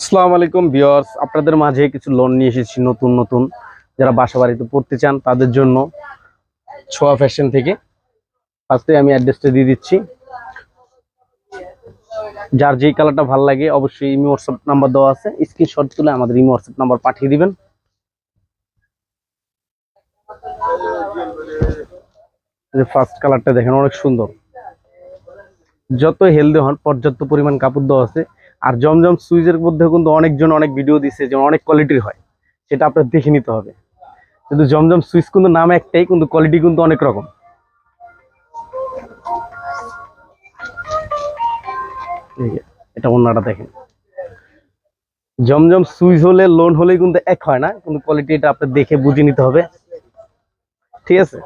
আসসালামু আলাইকুম ভিউয়ার্স, আপনাদের মাঝে কিছু লোন নিয়ে এসেছি নতুন নতুন। যারা বাসা বাড়িতে পড়তে চান, তাদের জন্য ছোয়া ফ্যাশন থেকে। ফার্স্টে আমি অ্যাড্রেসটা দিয়ে দিচ্ছি। যার যেই কালারটা ভালো লাগে, অবশ্যই ইমি হোয়াটসঅ্যাপ নাম্বার দেওয়া আছে। স্ক্রিনশট তুলে আমাদের ইমি হোয়াটসঅ্যাপ নাম্বার পাঠিয়ে দিবেন। ফার্স্ট কালারটা দেখেন, অনেক সুন্দর। যত হেলদি হন, পর্যাপ্ত পরিমাণ কাপড় দেওয়া আছে। আর জমজম সুইচের মধ্যে কিন্তু অনেকজন অনেক ভিডিও দিছে যে অনেক কোয়ালিটির হয়। সেটা আপনার দেখে নিতে হবে। কিন্তু জমজম সুইচ কিন্তু নাম একটাই, কিন্তু কোয়ালিটি কিন্তু অনেক রকম। এটা অন্যটা দেখেন। জমজম সুইচ হলে লোন হলে কিন্তু এক হয় না, কিন্তু কোয়ালিটি এটা আপনার দেখে বুঝে নিতে হবে। ঠিক আছে?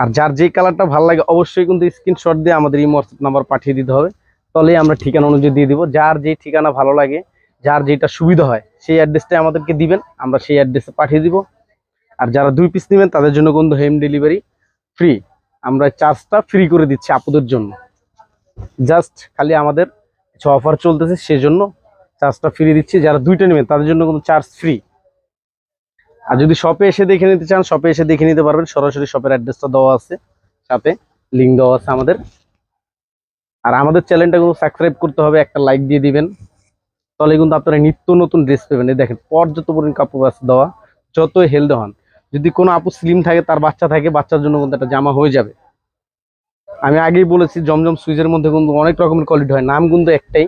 আর যার যে কালারটা ভালো লাগে, অবশ্যই কিন্তু স্ক্রিনশট দিয়ে আমাদের এই হোয়াটসঅ্যাপ নাম্বার পাঠিয়ে দিতে হবে। তাহলেই আমরা ঠিকানা অনুযায়ী দিয়ে দিব। যার যে ঠিকানা ভালো লাগে, যার যেটা সুবিধা হয়, সেই অ্যাড্রেসটা আমাদেরকে দিবেন। আমরা সেই অ্যাড্রেসে পাঠিয়ে দিব। আর যারা দুই পিস নেবেন, তাদের জন্য কিন্তু হোম ডেলিভারি ফ্রি আমরা চার্জটা ফ্রি করে দিচ্ছি আপুদের জন্য। জাস্ট খালি আমাদের কিছু অফার চলতেছে, সেজন্য চার্জটা ফ্রি দিচ্ছি। যারা দুইটা নেবেন, তাদের জন্য কিন্তু চার্জ ফ্রি আর যদি শপে এসে দেখে নিতে চান শপে এসে দেখে নিতে পারবেন। সরাসরি শপের অ্যাড্রেসটা দেওয়া আছে। সাথে লিঙ্ক দেওয়া আছে আমাদের। আর আমাদের চ্যানেলটা কিন্তু সাবস্ক্রাইব করতে হবে, একটা লাইক দিয়ে দিবেন। তাহলে কিন্তু আপনারা নিত্য নতুন ড্রেস পাবেন। এই দেখেন, পর্যাপ্ত পরিমাণ কাপড় আছে দেওয়া, যতই হেলদি হন। যদি কোনো আপু স্লিম থাকে, তার বাচ্চা থাকে, বাচ্চার জন্য কিন্তু একটা জামা হয়ে যাবে। আমি আগেই বলেছি, জমজম সুইচের মধ্যে কিন্তু অনেক রকমের কোয়ালিটি হয়। নাম কিন্তু একটাই,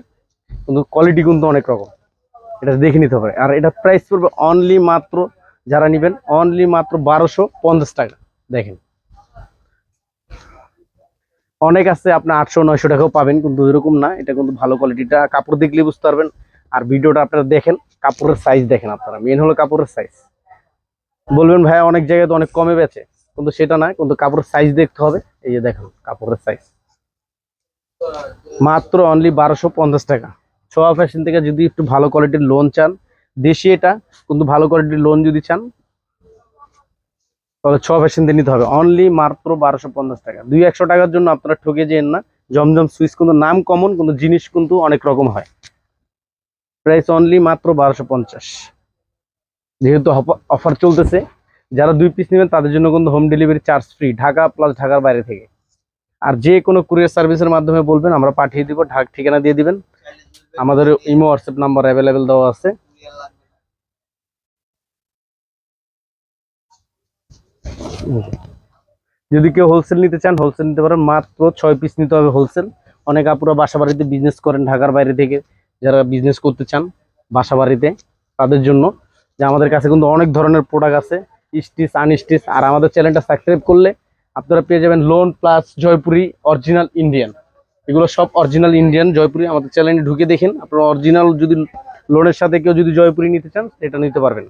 কিন্তু কোয়ালিটি কিন্তু অনেক রকম। এটা দেখে নিতে পারে আর এটা প্রাইস পড়বে অনলি মাত্র, যারা নেবেন অনলি মাত্র বারোশো পঞ্চাশ টাকা। দেখেন। অনেক আছে আপনি আটশো, নয়শো টাকাও পাবেন, কিন্তু এরকম না। এটা কিন্তু ভালো কোয়ালিটিটা কাপড় দেখলে বুঝতে পারবেন। আর ভিডিওটা আপনারা দেখেন, কাপড়ের সাইজ দেখেন আপনারা মেন হলো কাপড়ের সাইজ বলবেন, ভাই, অনেক জায়গায় তো অনেক কমে বেচে। কিন্তু সেটা না, কিন্তু কাপড়ের সাইজ দেখতে হবে। এই যে দেখেন, কাপড়ের সাইজ মাত্র অনলি বারোশো পঞ্চাশ টাকা। ছোয়া ফ্যাশন থেকে যদি একটু ভালো কোয়ালিটির লোন চান, দেশি এটা, কিন্তু ভালো কোয়ালিটির লোন যদি চান তাহলে ছ ফ্যাশন নিতে হবে। অনলি মাত্র বারোশো পঞ্চাশ টাকা। দুই একশো টাকার জন্য আপনারা ঠকে যেন না, জমজম সুইচ কিন্তু নাম কমন কিন্তু জিনিস কিন্তু অনেক রকম হয়। প্রাইস অনলি মাত্র বারোশো পঞ্চাশ। যেহেতু অফার চলতেছে, যারা দুই পিস নেবেন, তাদের জন্য কিন্তু home delivery charge free Dhaka plus ঢাকার বাইরে থেকে। আর যে কোনো কুরিয়ার সার্ভিসের মাধ্যমে বলবেন, আমরা পাঠিয়ে দিব, ঢাক ঠিকানা দিয়ে দিবেন। আমাদের ইমো হোয়াটসঅ্যাপ নাম্বার অ্যাভেলেবেল দেওয়া আছে। যদি কেউ হোলসেল নিতে চান হোলসেল নিতে পারেন। মাত্র ছয় পিস নিতে হবে হোলসেল অনেক আপুরা বাসা বাড়িতে বিজনেস করেন ঢাকার বাইরে থেকে, যারা বিজনেস করতে চান বাসা বাড়িতে তাদের জন্য। যে আমাদের কাছে কিন্তু অনেক ধরনের প্রোডাক্ট আছে স্টিচ আনস্টিচ আর আমাদের চ্যানেলটা সাবস্ক্রাইব করলে আপনারা পেয়ে যাবেন loan plus Jaipuri original Indian এগুলো সব অরিজিনাল ইন্ডিয়ান জয়পুরি আমাদের চ্যানেলে ঢুকে দেখেন। আপনারা অরিজিনাল যদি লোনের সাথে কেউ যদি জয়পুরি নিতে চান, সেটা নিতে পারবেন।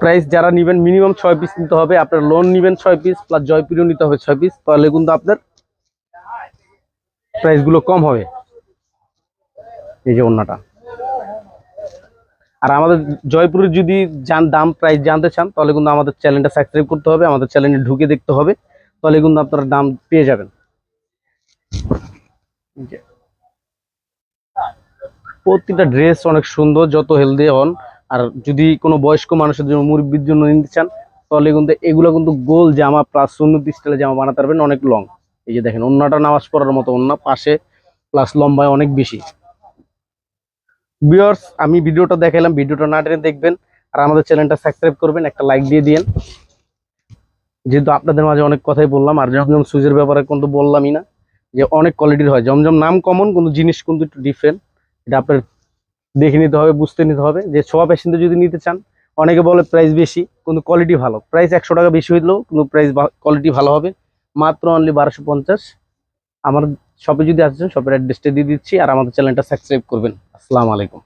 প্রাইস যারা নেবেন মিনিমাম ছয় পিস নিতে হবে, আপনার লোন নেবেন ছয় পিস প্লাস জয়পুরিও নিতে হবে ছয় পিস তাহলে কিন্তু আপনার প্রাইসগুলো কম হবে। এই যে অন্যটা আর আমাদের জয়পুরের যদি জান দাম প্রাইস জানতে চান, তাহলে কিন্তু আমাদের চ্যানেলটা সাবস্ক্রাইব করতে হবে, আমাদের চ্যানেলে ঢুকে দেখতে হবে, তাহলে কিন্তু আপনারা দাম পেয়ে যাবেন। প্রতিটা ড্রেস অনেক সুন্দর, যত হেলদি হন আর যদি কোনো বয়স্ক মানুষের জন্য মুরব্বীর জন্য নিতে চান, তাহলে কিন্তু এগুলো কিন্তু গোল জামা প্লাস সুন্নতি স্টাইলে জামা বানাতে পারবেন, অনেক লং এই যে দেখেন অন্যটা নামাজ পড়ার মতো অন্য পাশে প্লাস লম্বায় অনেক বেশি। বিয়ার্স আমি ভিডিওটা দেখালাম ভিডিওটা না টেনে দেখবেন, আর আমাদের চ্যানেলটা সাবস্ক্রাইব করবেন, একটা লাইক দিয়ে দিয়েন। যেহেতু আপনাদের মাঝে অনেক কথাই বললাম, আর জমজম সুইচের ব্যাপারে কিন্তু বললামই না, যে অনেক কোয়ালিটির হয়। জমজম নাম কমন কিন্তু জিনিস কিন্তু একটু ডিফারেন্ট এটা আপনার দেখে নিতে হবে, বুঝতে নিতে হবে যে ছোয়া পেশেন্টে যদি নিতে চান, অনেকে বলে প্রাইস বেশি, কিন্তু কোয়ালিটি ভালো। প্রাইস একশো টাকা বেশি হইলেও কিন্তু প্রাইস কোয়ালিটি ভালো হবে। মাত্র অনলি বারোশো পঞ্চাশ। আমার শপে যদি আসছেন শপের অ্যাড্রেসটা দিয়ে দিচ্ছি আর আমাদের চ্যানেলটা সাবস্ক্রাইব করবেন। আসসালামু আলাইকুম।